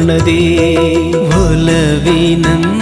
കരുണതേ ഉലവിനം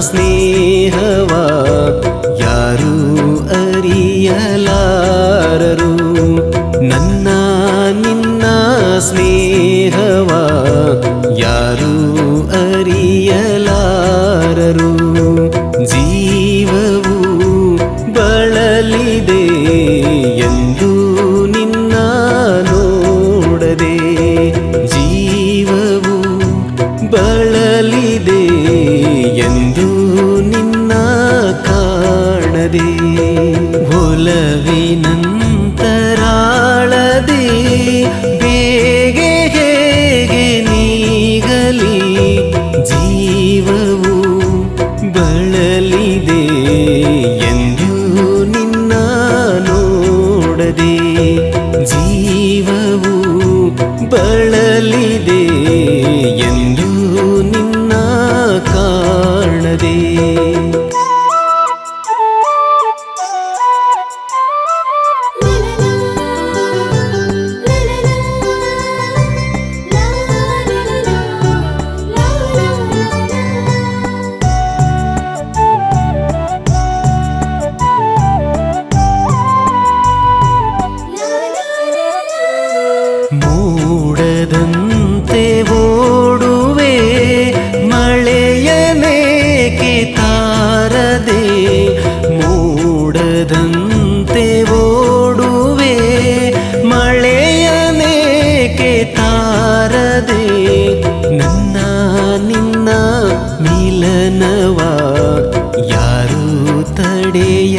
ಸ್ನೇಹವ ಯಾರು ಅರಿಯಲಾರರು? ನನ್ನ ನಿನ್ನ ಸ್ನೇಹವ ಯಾರು ಅರಿಯಲಾರರು? ಜೀವವು ಬಳಲಿದೆ ಎಂದು ನಿನ್ನ ನೋಡದೆ ಜೀವವು ಬಳಲಿದೆ ಕಾಣದೆ ಒಲವಿನಂತರಾಳದೆ ಬೇಗೆ ಹೇಗೆ ನೀಗಲಿ ಜೀವವು ಬಳಲಿದೆ ಎಂದು ನಿನ್ನ ನೋಡದೆ ಜೀವವು ಬಳ ಬಾರದೆ ನನ್ನ ನಿನ್ನ ಮಿಲನವ ಯಾರು ತಡೆಯ